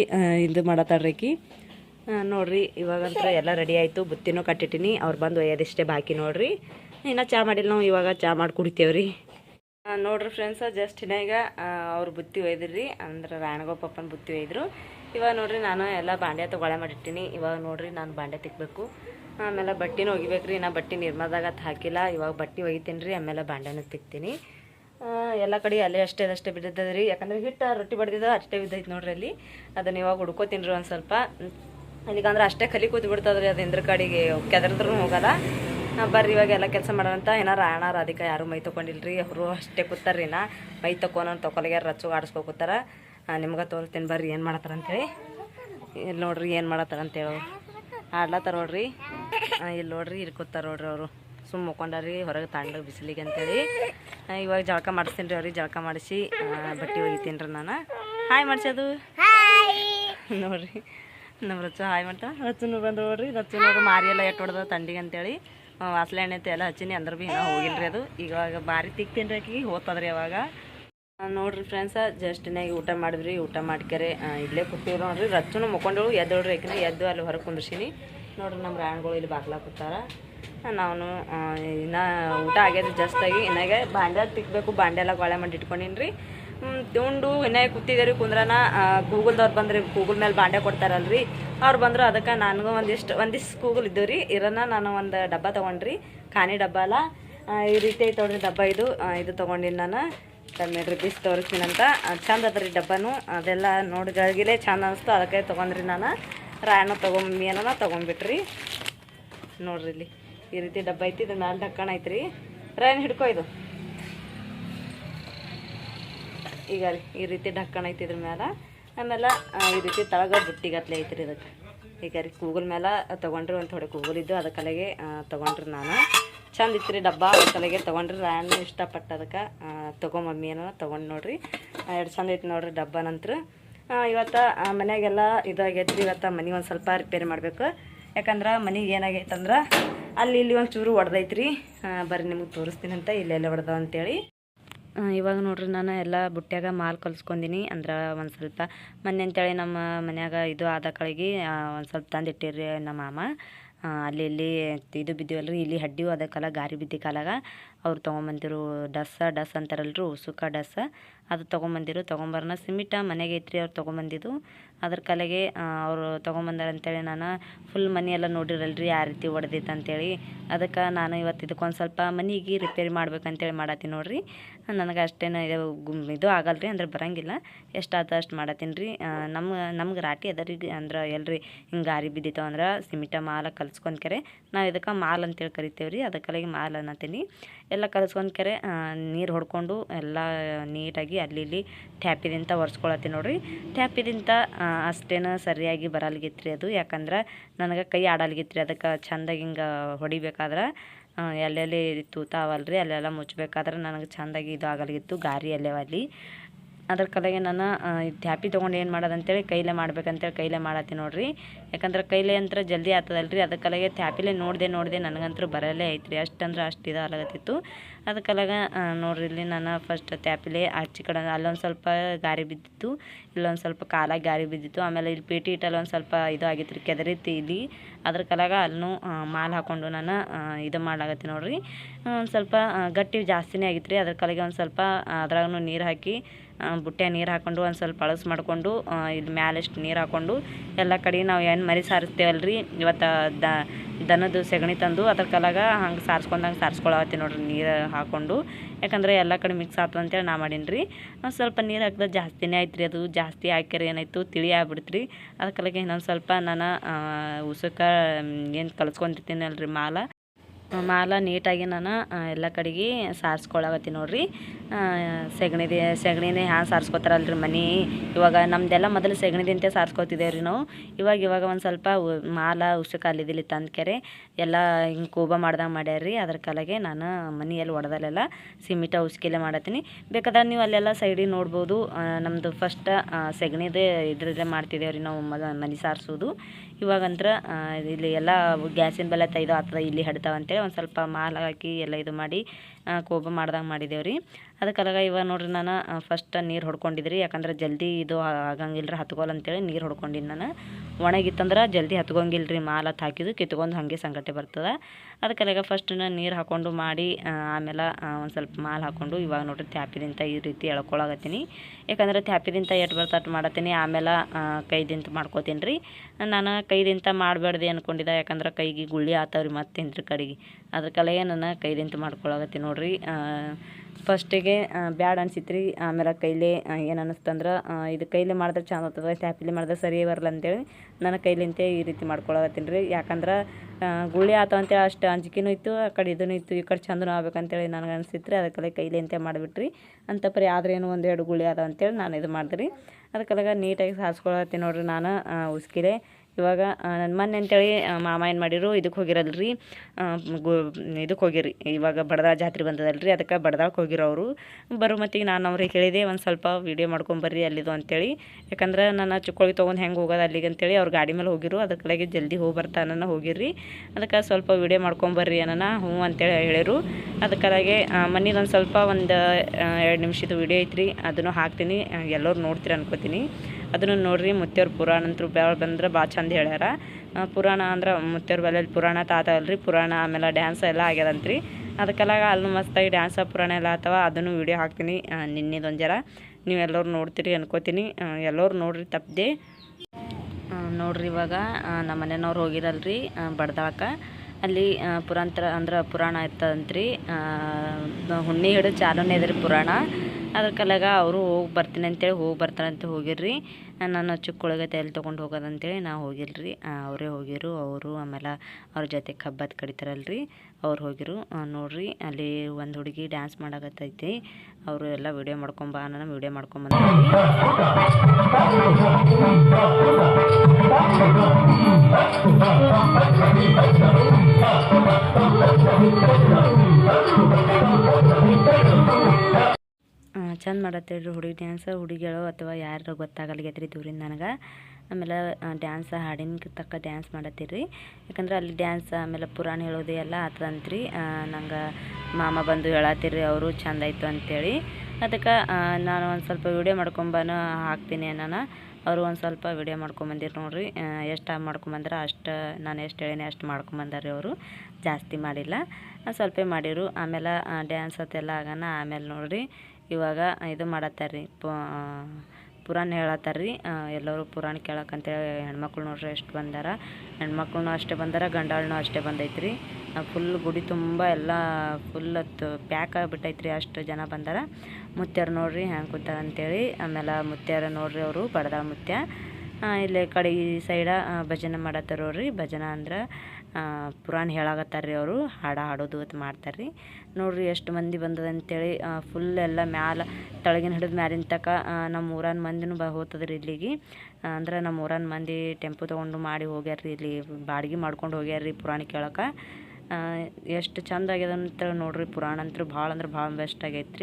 ಇದು ಮಾಡತ್ತಾಳ್ರಿ ಆಕಿ ಆ, ನೋಡ್ರಿ ಇವಾಗಂತ್ರ ಎಲ್ಲ ರೆಡಿ ಆಯಿತು. ಬುತ್ತಿನೂ ಕಟ್ಟಿಟ್ಟಿನಿ. ಅವ್ರು ಬಂದು ಒಯ್ಯೋದಿಷ್ಟೇ ಬಾಕಿ ನೋಡ್ರಿ. ಇನ್ನು ಚಾ ಮಾಡಿಲ್ಲ ನಾವು ಇವಾಗ ಚಾ ಮಾಡಿ ಕುಡಿತೇವ್ರಿ. ನೋಡ್ರಿ ಫ್ರೆಂಡ್ಸ ಜಸ್ಟ್ ಈಗ ಅವ್ರು ಬುತ್ತಿ ಒಯ್ದಿರಿ ಅಂದ್ರೆ ರಾಯಣಗೋಪಪ್ಪನ ಬುತ್ತಿ ಒಯ್ದರು. ಇವಾಗ ನೋಡ್ರಿ ನಾನು ಎಲ್ಲ ಬಾಂಡೆ ತೊಗೊಳೆ ಮಾಡಿಟ್ಟಿನಿ. ಇವಾಗ ನೋಡ್ರಿ ನಾನು ಬಾಂಡೆ ತಿಕ್ಬೇಕು ಆಮೇಲೆ ಬಟ್ಟೆನೂ ಒಗಿಬೇಕ್ರಿ. ನಾ ಬಟ್ಟೆ ನಿರ್ಮದಾಗ ಹಾಕಿಲ್ಲ. ಇವಾಗ ಬಟ್ಟೆ ಒಗಿತೀನಿ ರೀ ಆಮೇಲೆ ಬಾಂಡೆನೂ ತಿಕ್ತೀನಿ ಎಲ್ಲ ಕಡೆ ಅಲ್ಲೇ ಅಷ್ಟೇ ಅಷ್ಟೇ ಬಿದ್ದದ ರೀ. ಯಾಕಂದ್ರೆ ಹಿಟ್ಟು ರೊಟ್ಟಿ ಬಡ್ದಿದ್ದ ಅಷ್ಟೇ ಬಿದ್ದೈತೆ ನೋಡ್ರಿ ಅಲ್ಲಿ. ಅದನ್ನ ಇವಾಗ ಹುಡ್ಕೋತೀನಿ ರೀ ಒಂದು ಸ್ವಲ್ಪ. ಇಲ್ಲಿಗಂದ್ರೆ ಅಷ್ಟೇ ಕಲಿ ಕೂತ್ ಬಿಡ್ತದ್ರಿ ಅದು ಇಂದ್ರ ಕಡೆಗೆ ಕೆದರ್ದ್ರೂ ಹೋಗಲ್ಲ. ಬರ್ರಿ ಇವಾಗ ಎಲ್ಲ ಕೆಲಸ ಮಾಡೋಣಂತ. ಏನಾರ ಆಣಾರ ರಾಧಿಕಾ ಯಾರು ಮೈ ತೊಗೊಂಡಿಲ್ರಿ? ಅವರು ಅಷ್ಟೇ ಕೂತಾರ್ರಿ ನಾ ಮೈ ತಕೋನ ತೊಕೊಲಿಗೆ ರಚ್ಚು ಆಡಿಸ್ಕೊ ಕೂತಾರ? ನಿಮ್ಗೆ ತೋರಿಸ್ತೀನಿ ಬರ್ರಿ ಏನು ಮಾಡತ್ತಾರ ಅಂತೇಳಿ. ಇಲ್ಲಿ ನೋಡ್ರಿ ಏನು ಮಾಡತ್ತಾರ ಅಂತೇಳಿ ಆಡ್ಲತ್ತಾರ ನೋಡ್ರಿ. ಇಲ್ಲಿ ನೋಡ್ರಿ ಇಲ್ಲಿ ಕೂತಾರ ನೋಡ್ರಿ ಅವರು. ಸುಮ್ಮ ಮುಕ್ಕೊಂಡಾರಿ ಹೊರಗೆ ತಂಡ ಬಿಸಿಲಿಗೆ ಅಂತೇಳಿ. ಇವಾಗ ಜಳಕ ಮಾಡಿಸ್ತೀನಿ ರೀ ಅವ್ರಿಗೆ ಜಳಕ ಮಾಡಿಸಿ ಬಟ್ಟೆ ಒಗಿತೀನಿ ರೀ ನಾನು. ಹಾಯ್ ಮಾಡ್ಸೋದು ನೋಡ್ರಿ ನಮ್ಮ ರಚ್ಚು ಹಾಯ್ ಮಾಡ್ತಾ ರಚ್ಚುನು ಬಂದು ನೋಡ್ರಿ ರಚ್ಚು ನೋಡ್ರಿ ಮಾರಿ ಎಲ್ಲ ಎಟ್ಟು ಹೊಡೆದ ತಂಡಿಗೆ ಅಂತೇಳಿ. ವಾಸಲೆ ಎಣ್ಣೆ ಎಲ್ಲ ಹಚ್ಚಿನಿ ಅಂದ್ರೆ ಭೀ ಏನೋ ಹೋಗಿಲ್ರಿ ಅದು. ಇವಾಗ ಭಾರಿ ತಿಕ್ತೀನಿ ರೀ ಆಕಿಗೆ ಹೋಗ್ತದ್ರಿ ಅವಾಗ. ನೋಡ್ರಿ ಫ್ರೆಂಡ್ಸ ಜಸ್ಟ್ನಾಗ ಊಟ ಮಾಡಿದ್ರಿ ಊಟ ಮಾಡ್ಕ್ಯಾರೆ. ಇಲ್ಲೇ ಕೂತೀವಿ ನೋಡ್ರಿ. ರಚ್ಚುನು ಮುಕ್ಕೊಂಡಳು ಎದ್ದೋಳ್ರಿ ಯಾಕಂದ್ರೆ ಎದ್ದು ಅಲ್ಲಿ ಹೊರಗೆ ಕುಂದ್ರಿಸಿನಿ. ನೋಡ್ರಿ ನಮ್ಮ ರಾಣಗಳು ಇಲ್ಲಿ ಬಾಗ್ಲ ಕೂತಾರ. ನಾನು ಇನ್ನು ಊಟ ಆಗ್ಯದ ಜಸ್ಟಾಗಿ ಇನ್ನಾಗೆ ಬಾಂಡೆ ತಿಕ್ಬೇಕು, ಬಾಂಡೆ ಎಲ್ಲ ಗೊಳೆ ಮಾಡಿ ಇಟ್ಕೊಂಡಿನ್ರಿ. ತೊಗೊಂಡು ಇನ್ನೇ ಕೂತಿದ್ದೀರಿ ಕುಂದ್ರನ ಗೂಗಲ್ದವ್ರು ಬಂದ್ರಿ ಗೂಗಲ್ ಮೇಲೆ ಬಾಂಡೆ ಕೊಡ್ತಾರಲ್ರಿ. ಅವ್ರು ಬಂದರು ಅದಕ್ಕೆ ನನಗೂ ಒಂದಿಷ್ಟು ಒಂದಿಷ್ಟು ಗೂಗಲ್ ಇದ್ದೀವಿ ರೀ ಇರೋನ ನಾನು ಒಂದು ಡಬ್ಬ ತೊಗೊಂಡ್ರಿ, ಖಾನಿ ಡಬ್ಬ ಅಲ್ಲ. ಈ ರೀತಿ ಐತೆ ನೋಡ್ರಿ ಡಬ್ಬ ಇದು. ಇದು ತೊಗೊಂಡಿನಿ ನಾನು. ತಮ್ಮೇಳ್ರಿ ಬಿಸಿ ತೋರಿಸ್ತೀನಂತ ಚಂದ ಅದ ರೀ ಡಬ್ಬನು. ಅದೆಲ್ಲ ನೋಡಿದಾಗಿಲೇ ಚಂದ ಅನಿಸ್ತು. ಅದಕ್ಕೆ ತೊಗೊಂಡ್ರಿ ನಾನು. ರಾಯಣ್ಣ ತೊಗೊಂಬಿ ಏನೋ ತೊಗೊಂಬಿಟ್ರಿ ನೋಡ್ರಿ ಇಲ್ಲಿ. ಈ ರೀತಿ ಡಬ್ಬ ಐತಿ, ಇದು ಮ್ಯಾಲೆ ಡಕ್ಕಣ ಐತ್ರಿ. ರೈನ್ ಹಿಡ್ಕೊ ಇದು. ಈಗ ರೀ ಈ ರೀತಿ ಡಕ್ಕಣ ಐತಿ ಇದ್ರ ಮೇಲೆ ಆಮೇಲೆ ಈ ರೀತಿ ತಳಗ ಬುಟ್ಟಿಗತ್ಲೆ ಐತ್ರಿ ಇದಕ್ಕೆ ಈಗ ರೀ ಕೂಗಲ್ ಮೇಲೆ ತೊಗೊಂಡ್ರಿ ಒಂದು ಥೋಡೆ ಕೂಗಲ್ ಇದ್ದು ಅದಕ್ಕೆ ಕಲೆಗೆ ತೊಗೊಂಡ್ರಿ ನಾನು. ಚಂದ ಇತ್ತು ಡಬ್ಬ ಅದಕ್ಕಲೆಗೆ ಕಲೆಗೆ ತೊಗೊಂಡ್ರಿ. ರಾಯಣ್ಣ ಇಷ್ಟಪಟ್ಟು ಅದಕ್ಕೆ ತೊಗೊ ಮಮ್ಮಿ ಏನೋ ತೊಗೊಂಡು ನೋಡ್ರಿ. ಎರಡು ಚಂದ ಐತಿ ನೋಡ್ರಿ ಡಬ್ಬ ನಂತರ. ಇವತ್ತು ಮನೆಯಾಗೆಲ್ಲ ಇದಾಗೈತ್ರಿ. ಇವತ್ತು ಮನೆ ಒಂದು ಸ್ವಲ್ಪ ರಿಪೇರಿ ಮಾಡಬೇಕು. ಯಾಕಂದ್ರೆ ಮನೆಗೆ ಏನಾಗೈತಂದ್ರೆ ಅಲ್ಲಿ ಇಲ್ಲಿ ಒಂದು ಚೂರು ಹೊಡೆದೈತ್ರಿ ಬರ್ರಿ ನಿಮ್ಗೆ ತೋರಿಸ್ತೀನಿ ಅಂತ ಇಲ್ಲೆಲ್ಲ ಹೊಡೆದ ಅಂತೇಳಿ. ಇವಾಗ ನೋಡ್ರಿ ನಾನು ಎಲ್ಲ ಬುಟ್ಟ್ಯಾಗ ಮಾಲ್ ಕಲ್ಸ್ಕೊಂಡಿನಿ ಅಂದ್ರೆ ಒಂದು ಸ್ವಲ್ಪ ಮೊನ್ನೆ ಅಂತೇಳಿ ನಮ್ಮ ಮನ್ಯಾಗ ಇದು ಆದ ಕಳಿಗೆ ಒಂದು ಸ್ವಲ್ಪ ತಂದಿಟ್ಟಿರಿ ನಮ್ಮ ಮಾಮ. ಅಲ್ಲಿ ಇಲ್ಲಿ ಇದು ಬಿದ್ದೀವಲ್ರಿ. ಇಲ್ಲಿ ಹಡ್ಡಿವು ಅದಕ್ಕೆಲ್ಲ ಗಾರಿ ಬಿದ್ದಿ ಕಾಲಾಗ. ಅವ್ರು ತೊಗೊಂಬಂದಿರು ಡಸ, ಡಸ್ ಅಂತಾರಲ್ರು, ಸುಖ ಡಸ, ಅದು ತೊಗೊಂಬಂದಿರು. ತೊಗೊಂಬರ್ನ ಸಿಮಿಟ ಮನೆಗೆ ಐತ್ರಿ ಅವ್ರು ತೊಗೊಂಬಂದಿದ್ದು. ಅದ್ರ ಕಲೆಗೆ ಅವರು ತೊಗೊಂಬಂದಾರ ಅಂತೇಳಿ ನಾನು ಫುಲ್ ಮನೆಯೆಲ್ಲ ನೋಡಿರಲ್ರಿ ಯಾವ ರೀತಿ ಒಡೆದಿತ್ತು ಅಂತೇಳಿ. ಅದಕ್ಕೆ ನಾನು ಇವತ್ತು ಇದಕ್ಕೊಂದು ಸ್ವಲ್ಪ ಮನೆಗೆ ರಿಪೇರಿ ಮಾಡ್ಬೇಕಂತೇಳಿ ಮಾಡತ್ತೀನಿ ನೋಡ್ರಿ. ನನಗೆ ಅಷ್ಟೇನು ಇದು ಇದು ಆಗಲ್ರಿ, ಅಂದ್ರೆ ಬರಂಗಿಲ್ಲ. ಎಷ್ಟಾದ ಅಷ್ಟು ಮಾಡತ್ತೀನಿ ರೀ. ನಮ್ಮ ನಮ್ಗೆ ರಾಟಿ ಅದ ರೀ, ಅಂದ್ರೆ ಎಲ್ರಿ ಹಿಂಗೆ ಗಾರಿ ಬಿದ್ದಿತ್ತು ಅಂದ್ರೆ ಸಿಮಿಟ ಮಾಲ ಕಲ್ಸ್ಕೊಂಡ್ಕೆರೆ ನಾವು ಇದಕ್ಕೆ ಮಾಲ್ ಅಂತೇಳಿ ಕರಿತೇವೆ ರೀ ಅದಕ್ಕೆ ಮಾಲ್ ಅನ್ನತ್ತೀನಿ. ಎಲ್ಲ ಕಲ್ಸ್ಕೊಂಡ್ಕೆರೆ ನೀರು ಹೊಡ್ಕೊಂಡು ಎಲ್ಲ ನೀಟಾಗಿ ಅಲ್ಲಿ ಇಲ್ಲಿ ಟ್ಯಾಪಿದಿಂತ ಒರೆಸ್ಕೊಳತ್ತೀನಿ ನೋಡ್ರಿ. ಟ್ಯಾಪಿದಿಂತ ಅಷ್ಟೇನು ಸರಿಯಾಗಿ ಬರಲ್ಗಿತ್ರಿ ಅದು. ಯಾಕಂದ್ರೆ ನನಗೆ ಕೈ ಆಡಲ್ಗಿತ್ರಿ. ಅದಕ್ಕೆ ಚಂದಾಗಿ ಹಿಂಗೆ ಹೊಡಿಬೇಕಾದ್ರೆ ಎಲ್ಲೆಲ್ಲಿ ತೂತ ಅವಲ್ರಿ ಅಲ್ಲೆಲ್ಲ ಮುಚ್ಚಬೇಕಾದ್ರೆ ನನಗೆ ಚಂದಾಗಿ ಇದು ಆಗಲ್ಗಿತ್ತು ಗಾರಿ ಅಲ್ಲೇವ ಅಲ್ಲಿ. ಅದ್ರ ಕಲೆಗೆ ನಾನು ಟ್ಯಾಪಿ ತೊಗೊಂಡು ಏನು ಮಾಡೋದು ಅಂತೇಳಿ ಕೈಲೇ ಮಾಡ್ಬೇಕಂತೇಳಿ ಕೈಲೇ ಮಾಡತ್ತೀನಿ ನೋಡಿರಿ. ಯಾಕಂದ್ರೆ ಕೈಲೇ ಅಂತರ ಜಲ್ದಿ ಆಗ್ತದಲ್ರಿ. ಅದ್ರ ಕಲೆಗೆ ಟ್ಯಾಪಿಲೇ ನೋಡಿದೆ ನೋಡಿದೆ ನನಗಂತೂ ಬರಲ್ಲೇ ಐತ್ರಿ. ಅಷ್ಟಂದ್ರೆ ಅಷ್ಟು ಇದು ಆಗತ್ತಿತ್ತು ಅದ್ರ ಕಲೆಗ ನೋಡಿರಿ, ಇಲ್ಲಿ ನಾನು ಫಸ್ಟ್ ಟ್ಯಾಪಿಲೇ ಆಚೆ ಕಡೆ ಅಲ್ಲೊಂದು ಸ್ವಲ್ಪ ಗಾರಿ ಬಿದ್ದಿತ್ತು. ಇಲ್ಲೊಂದು ಸ್ವಲ್ಪ ಕಾಲಾಗಿ ಗಾರಿ ಬಿದ್ದಿತ್ತು. ಆಮೇಲೆ ಇಲ್ಲಿ ಪೇಟಿ ಇಟ್ಟಲ್ಲಿ ಒಂದು ಸ್ವಲ್ಪ ಇದು ಆಗಿತ್ತು ರೀ ಕೆದರಿತ್ತು ಇಲ್ಲಿ ಅದ್ರ ಕಲಾಗ ಅಲ್ಲೂ ಮಾಲು ಹಾಕ್ಕೊಂಡು ನಾನು ಇದು ಮಾಡ್ಲಾಗತ್ತೆ ನೋಡಿರಿ. ಒಂದು ಸ್ವಲ್ಪ ಗಟ್ಟಿ ಜಾಸ್ತಿನೇ ಆಗಿತ್ತು ರೀ ಅದ್ರ ಕಲೆಗೆ ಒಂದು ಸ್ವಲ್ಪ ಅದ್ರಾಗೂ ನೀರು ಹಾಕಿ ಬುಟ್ಟೆ ನೀರು ಹಾಕ್ಕೊಂಡು ಒಂದು ಸ್ವಲ್ಪ ಅಳಸ್ ಮಾಡಿಕೊಂಡು ಇದು ಮ್ಯಾಲೆಷ್ಟು ನೀರು ಹಾಕ್ಕೊಂಡು ಎಲ್ಲ ಕಡೆ ನಾವು ಏನು ಮರಿ ಸಾರಿಸ್ತೇವಲ್ಲ ರೀ ಇವತ್ತು ದನದ ಸೆಗಣಿ ತಂದು ಅದ್ರ ಕಲಾಗ ಹಂಗೆ ಸಾರಿಸ್ಕೊಂಡಂಗೆ ಸಾರಿಸ್ಕೊಳತ್ತೀನಿ ನೋಡ್ರಿ ನೀರು ಹಾಕ್ಕೊಂಡು ಯಾಕಂದರೆ ಎಲ್ಲ ಕಡೆ ಮಿಕ್ಸ್ ಆಯ್ತು ಅಂತೇಳಿ ನಾ ಮಾಡೀನಿ ರೀ ಸ್ವಲ್ಪ ನೀರು ಹಾಕಿದ್ರೆ ಜಾಸ್ತಿನೇ ಆಯ್ತು ರೀ ಅದು ಜಾಸ್ತಿ ಹಾಕ್ಯಾರ ಏನಾಯ್ತು ತಿಳಿ ಆಗ್ಬಿಡ್ತು ರೀ ಅದಕ್ಕಲಾಗೆ ಇನ್ನೊಂದು ಸ್ವಲ್ಪ ನಾನು ಉಸುಕ ಏನು ಕಲ್ಸ್ಕೊಂಡಿರ್ತೀನಲ್ಲ ರೀ ಮಾಲ. ಮಾಲ ನೀಟಾಗಿ ನಾನು ಎಲ್ಲ ಕಡೆಗೆ ಸಾರಿಸ್ಕೊಳಕತ್ತೀನಿ ನೋಡ್ರಿ. ಸೆಗಣಿದೆ, ಸೆಗಣಿನೇ ಹ್ಯಾಂಗೆ ಸಾರಿಸ್ಕೊತಾರಲ್ರಿ ಮನೆ. ಇವಾಗ ನಮ್ಮದೆಲ್ಲ ಮೊದಲು ಸೆಗಣಿದಿಂತೆ ಸಾರಿಸ್ಕೊತಿದ್ದೇವೆ ರೀ ನಾವು. ಇವಾಗ ಇವಾಗ ಒಂದು ಸ್ವಲ್ಪ ಮಾಲ ಉಸು ತಂದ್ಕೆರೆ ಎಲ್ಲ ಹಿಂಗೆ ಕೂಬ ಮಾಡ್ದಂಗೆ ರೀ ಅದ್ರ ಕಾಲಾಗೆ ನಾನು ಮನೆಯಲ್ಲಿ ಒಡೆದಲ್ಲೆಲ್ಲ ಸಿಮಿಟ ಉಸ್ಕಿಲೆ ಮಾಡತ್ತೀನಿ. ಬೇಕಾದ್ರೆ ನೀವು ಅಲ್ಲೆಲ್ಲ ಸೈಡಿಗೆ ನೋಡ್ಬೋದು. ನಮ್ಮದು ಫಸ್ಟ್ ಸೆಗಣಿದೇ ಇದ್ರಲ್ಲೇ ಮಾಡ್ತಿದ್ದೇವೆ ರೀ ನಾವು ಮನೆ ಸಾರಿಸೋದು. ಇವಾಗಂತ್ರ ಇಲ್ಲಿ ಎಲ್ಲ ಗ್ಯಾಸಿನ ಬೆಲೆ ತೈದು ಆಗ್ತದೆ ಇಲ್ಲಿ ಹಡ್ತಾವ ಒಂದು ಸ್ವಲ್ಪ ಮಾಲ್ ಹಾಕಿ ಎಲ್ಲ ಇದು ಮಾಡಿ ಕೋಬ ಮಾಡ್ದಂಗೆ ಮಾಡಿದ್ದೇವೆ ರೀ. ಅದಕ್ಕಾಗ ಇವಾಗ ನೋಡಿರಿ ನಾನು ಫಸ್ಟ್ ನೀರು ಹೊಡ್ಕೊಂಡಿದ್ರಿ. ಯಾಕಂದ್ರೆ ಜಲ್ದಿ ಇದು ಆಗಂಗಿಲ್ಲ ರೀ ಹತ್ಕೋಲ್ ಅಂತೇಳಿ ನೀರು ಹೊಡ್ಕೊಂಡಿನಿ ನಾನು. ಒಣಗಿತ್ತಂದ್ರೆ ಜಲ್ದಿ ಹತ್ಕೊಂಗಿಲ್ಲ ರೀ ಮಾಲ್ ಹತ್ತು ಹಾಕಿದ್ದು ಕಿತ್ಕೊಂಡು ಹಾಗೆ ಸಂಗಟೆ ಬರ್ತದೆ. ಅದಕ್ಕೆಲ್ಲ ಫಸ್ಟ್ ನಾನು ನೀರು ಹಾಕ್ಕೊಂಡು ಮಾಡಿ ಆಮೇಲೆ ಒಂದು ಸ್ವಲ್ಪ ಮಾಲು ಹಾಕ್ಕೊಂಡು ಇವಾಗ ನೋಡ್ರಿ ತ್ಯಾಪಿದಿಂತ ಈ ರೀತಿ ಎಳ್ಕೊಳಗತ್ತೀನಿ ಯಾಕಂದ್ರೆ ತ್ಯಾಪಿದಿಂತ ಎಟ್ ಬರ್ತಟ್ಟು ಮಾಡತ್ತೀನಿ, ಆಮೇಲೆ ಕೈದಿಂತ ಮಾಡ್ಕೋತೀನಿ ರೀ ನಾನು ಕೈದಿಂತ ಮಾಡಬಾರ್ದು ಅಂದ್ಕೊಂಡಿದ್ದೆ ಯಾಕಂದ್ರೆ ಕೈಗೆ ಗುಳ್ಳಿ ಆತಾವ್ರಿ ಮತ್ತೆ ಕಡೆಗೆ. ಅದಕ್ಕೆಲ್ಲ ನಾನು ಕೈದಿಂತ ಮಾಡ್ಕೊಳಗತ್ತೀನಿ ನೋಡ್ರಿ ಫಸ್ಟಿಗೆ ಬ್ಯಾಡ ಅನ್ಸಿತ್ತು ರೀ ಆಮೇಲೆ ಕೈಲೇ ಏನು ಅನ್ನಿಸ್ತಂದ್ರೆ ಇದು ಕೈಲಿ ಮಾಡಿದ್ರೆ ಚಂದ ಆಗ್ತದೆ ಟ್ಯಾಪಿಲಿ ಮಾಡಿದ್ರೆ ಸರಿ ಬರಲ್ಲ ಅಂತೇಳಿ ನನ್ನ ಕೈಲಿಂತೆ ಈ ರೀತಿ ಮಾಡ್ಕೊಳಕತ್ತೀನಿ ರೀ. ಯಾಕಂದ್ರೆ ಗುಳಿ ಆತ ಅಂತೇಳಿ ಅಷ್ಟು ಅಂಜಿಕೆನೂ ಇತ್ತು, ಆ ಕಡೆ ಇದೂ ಇತ್ತು, ಈ ಕಡೆ ಚಂದನೂ ಆಗ್ಬೇಕಂತೇಳಿ ನನಗೆ ಅನಿಸಿತ್ರಿ. ಅದಕ್ಕೆಲ್ಲ ಕೈಲಿಂತೆ ಮಾಡಿಬಿಟ್ರಿ. ಅಂತ ಪರಿ ಏನು ಒಂದೆರಡು ಗುಳಿ ಅದಾವ ಅಂತೇಳಿ ನಾನು ಇದು ಮಾಡಿದ್ರಿ ಅದಕ್ಕೆಲ್ಲ ನೀಟಾಗಿ ಸಾರಿಸ್ಕೊಳತ್ತೀನಿ ನೋಡ್ರಿ ನಾನು ಉಸ್ಕಿಲೆ. ಇವಾಗ ನನ್ನ ಮೊನ್ನೆ ಅಂತೇಳಿ ಮಾಮ ಏನು ಮಾಡಿರು ಇದಕ್ಕೆ ಹೋಗಿರಲ್ರಿ ಗು ಇದಕ್ಕೆ ಹೋಗಿರಿ, ಇವಾಗ ಬಡದಾಳ ಜಾತ್ರೆ ಬಂದದಲ್ಲ ರೀ ಅದಕ್ಕೆ ಬಡದಾಳಕ್ಕೆ ಹೋಗಿರೋ ಅವರು. ಬರೋ ಮತ್ತಿಗೆ ನಾನು ಅವ್ರಿಗೆ ಹೇಳಿದೆ, ಒಂದು ಸ್ವಲ್ಪ ವೀಡಿಯೋ ಮಾಡ್ಕೊಂಬರ್ರಿ ಅಲ್ಲಿದು ಅಂತೇಳಿ. ಯಾಕಂದ್ರೆ ನನ್ನ ಚುಕ್ಕೋಳಿ ತೊಗೊಂಡು ಹೆಂಗೆ ಹೋಗೋದು ಅಲ್ಲಿಗೆ ಅಂತೇಳಿ, ಅವ್ರು ಗಾಡಿ ಮೇಲೆ ಹೋಗಿರು, ಅದಕ್ಕಾಗಿ ಜಲ್ದಿ ಹೋಗಿ ಬರ್ತಾನ ಹೋಗಿರ್ರಿ. ಅದಕ್ಕೆ ಸ್ವಲ್ಪ ವೀಡಿಯೋ ಮಾಡ್ಕೊಂಬರ್ರಿ ಅನ್ನೋಣ ಹ್ಞೂ ಅಂತೇಳಿ ಹೇಳಿರು ಅದಕ್ಕಾಗೆ ಮನೇಲಿ ಒಂದು ಸ್ವಲ್ಪ ಒಂದು ಎರಡು ನಿಮಿಷದ ವೀಡಿಯೋ ಐತ್ರಿ, ಅದನ್ನು ಹಾಕ್ತೀನಿ, ಎಲ್ಲರೂ ನೋಡ್ತೀರ ಅನ್ಕೋತೀನಿ. ಅದನ್ನು ನೋಡ್ರಿ ಮುತ್ತೆಯವ್ರ ಪುರಾಣ ಅಂತೂ ಭಾಳ ಬಂದ್ರೆ ಭಾಳ ಚಂದ ಹೇಳ್ಯಾರ. ಪುರಾಣ ಅಂದ್ರೆ ಮುತ್ತೆಯವ್ರ ಬಲೆಯಲ್ಲಿ ಪುರಾಣ ತಾತ ಅಲ್ರಿ ಪುರಾಣ ಆಮೇಲೆ ಡ್ಯಾನ್ಸ್ ಎಲ್ಲ ಆಗ್ಯದಂತ್ರಿ. ಅದಕ್ಕೆಲ್ಲ ಅಲ್ಲಿ ಮಸ್ತಾಗಿ ಡ್ಯಾನ್ಸ ಪುರಾಣ ಎಲ್ಲ ಆತವ, ಅದನ್ನು ವೀಡಿಯೋ ಹಾಕ್ತೀನಿ ನಿನ್ನೆದೊಂದು ಜರ ನೀವು ಎಲ್ಲರೂ ನೋಡ್ತೀರಿ ಅನ್ಕೋತೀನಿ ಎಲ್ಲರೂ ನೋಡ್ರಿ ತಪ್ಪದೆ ನೋಡ್ರಿ ಇವಾಗ ನಮ್ಮ ಮನೆಯವ್ರು ಹೋಗಿರಲ್ರಿ ಬಡ್ದಾಕ. ಅಲ್ಲಿ ಪುರಾಂತರ ಅಂದ್ರೆ ಪುರಾಣ ಇರ್ತದಂತ್ರಿ ಹುಣ್ಣಿ ಹಿಡಿದು ಚಾಲನೆ ಇದ್ರಿ ಪುರಾಣ. ಅದ್ರ ಕಲಾಗ ಅವರು ಹೋಗಿ ಬರ್ತೀನಿ ಅಂತೇಳಿ ಹೋಗಿ ಬರ್ತಾರಂತ ಹೋಗಿರ್ರಿ. ನಾನು ಚಿಕ್ಕೊಳಗೆ ತಲೆ ತೊಗೊಂಡು ಹೋಗೋದಂತೇಳಿ ನಾವು ಹೋಗಿಲ್ರಿ. ಅವರೇ ಹೋಗಿರು, ಅವರು ಆಮೇಲೆ ಅವ್ರ ಜೊತೆ ಕಬ್ಬತ್ ಕಡಿತಾರಲ್ರಿ. ಅವ್ರು ಹೋಗಿರು. ನೋಡಿರಿ ಅಲ್ಲಿ ಒಂದು ಹುಡುಗಿ ಡ್ಯಾನ್ಸ್ ಮಾಡಕತ್ತೈತಿ. ಅವರು ಎಲ್ಲ ವೀಡಿಯೋ ಮಾಡ್ಕೊಂಬ ನಾನು ವಿಡಿಯೋ ಮಾಡ್ಕೊಂಬಂದ ಚಂದ ಮಾಡತ್ತೇಳ್ರಿ ಹುಡುಗಿ ಡ್ಯಾನ್ಸ್ ಹುಡುಗಿಗಳು ಅಥವಾ ಯಾರು ಗೊತ್ತಾಗಲ್ಗೈತ್ರಿ ದೂರಿಂದ ನನಗೆ. ಆಮೇಲೆ ಡ್ಯಾನ್ಸ್ ಹಾಡಿನ ತಕ್ಕ ಡ್ಯಾನ್ಸ್ ಮಾಡತ್ತೀರಿ. ಯಾಕಂದ್ರೆ ಅಲ್ಲಿ ಡ್ಯಾನ್ಸ್ ಆಮೇಲೆ ಪುರಾಣ ಹೇಳೋದು ಎಲ್ಲ ಆತದಂತ್ರಿ ನಂಗೆ ಮಾಮ ಬಂದು ಹೇಳತ್ತೀರಿ ಅವರು ಚಂದ ಆಯಿತು ಅಂತೇಳಿ. ಅದಕ್ಕೆ ನಾನು ಒಂದು ಸ್ವಲ್ಪ ವೀಡಿಯೋ ಮಾಡ್ಕೊಂಬನ ಹಾಕ್ತೀನಿ ನಾನು ಅವರು ಒಂದು ಸ್ವಲ್ಪ ವಿಡಿಯೋ ಮಾಡ್ಕೊಂಬಂದಿರು ನೋಡ್ರಿ. ಎಷ್ಟು ಮಾಡ್ಕೊಂಬಂದ್ರೆ ಅಷ್ಟು, ನಾನು ಎಷ್ಟು ಹೇಳಿನಿ ಅಷ್ಟು ಮಾಡ್ಕೊಂಬಂದಾರೆ ಅವರು. ಜಾಸ್ತಿ ಮಾಡಿಲ್ಲ. ಸ್ವಲ್ಪ ಮಾಡಿರು. ಆಮೇಲೆ ಡ್ಯಾನ್ಸ್ ಅದೆಲ್ಲ ಆಗೋಣ ಆಮೇಲೆ ನೋಡ್ರಿ. ಇವಾಗ ಇದು ಮಾಡತ್ತಾರ ರೀ ಪುರಾಣ ಹೇಳತ್ತಾರ ರೀ ಎಲ್ಲರೂ ಪುರಾಣ ಕೇಳಕ್ಕಂತೇಳಿ ಹೆಣ್ಮಕ್ಳು ನೋಡ್ರಿ ಎಷ್ಟು ಬಂದಾರ. ಹೆಣ್ಮಕ್ಳು ಅಷ್ಟೇ ಬಂದಾರ, ಗಂಡಾಳನು ಅಷ್ಟೇ ಬಂದೈತೆ ರೀ ಫುಲ್ ಗುಡಿ ತುಂಬ ಎಲ್ಲ ಫುಲ್ ಪ್ಯಾಕ್ ಆಗಿಬಿಟ್ಟೈತ್ರಿ ಅಷ್ಟು ಜನ ಬಂದಾರ. ಮುತ್ಯಾರು ನೋಡ್ರಿ ಹ್ಯಾಂಗೆ ಕೂತಾರ ಅಂತೇಳಿ. ಆಮೇಲೆ ಮುತ್ಯಾರ ನೋಡ್ರಿ ಅವರು ಬಡದಾಳ ಮುತ್ಯ. ಇಲ್ಲಿ ಕಡೆ ಈ ಸೈಡ ಭಜನೆ ಮಾಡತ್ತಾರ ನೋಡ್ರಿ ಭಜನೆ ಅಂದ್ರೆ ಪುರಾಣ ಹೇಳಾಕತ್ತಾರ ರೀ ಅವರು. ಹಾಡು ಹಾಡೋದು ಅದು ಮಾಡ್ತಾರೆ ರೀ ನೋಡಿರಿ ಎಷ್ಟು ಮಂದಿ ಬಂದದ ಅಂತೇಳಿ ಫುಲ್ ಎಲ್ಲ ಮ್ಯಾಲ ತಳಗಿನ ಹಿಡಿದು ಮ್ಯಾಲಿನ ತಕ ನಮ್ಮ ಊರಾನ ಮಂದಿನೂ ಬ ಹೋಗ್ತದ್ರಿ ಇಲ್ಲಿಗೆ. ಅಂದ್ರೆ ನಮ್ಮ ಊರಾನ ಮಂದಿ ಟೆಂಪು ತೊಗೊಂಡು ಮಾಡಿ ಹೋಗ್ಯಾರ ಇಲ್ಲಿ, ಬಾಡಿಗೆ ಮಾಡ್ಕೊಂಡು ಹೋಗ್ಯಾರ ಪುರಾಣ ಕೇಳೋಕೆ. ಎಷ್ಟು ಚಂದ ಆಗ್ಯದ ಅಂತ ನೋಡ್ರಿ ಪುರಾಣ ಅಂತೂ ಭಾಳ ಅಂದ್ರೆ ಭಾಳ ಬೆಸ್ಟ್ ಆಗೈತೆ ರೀ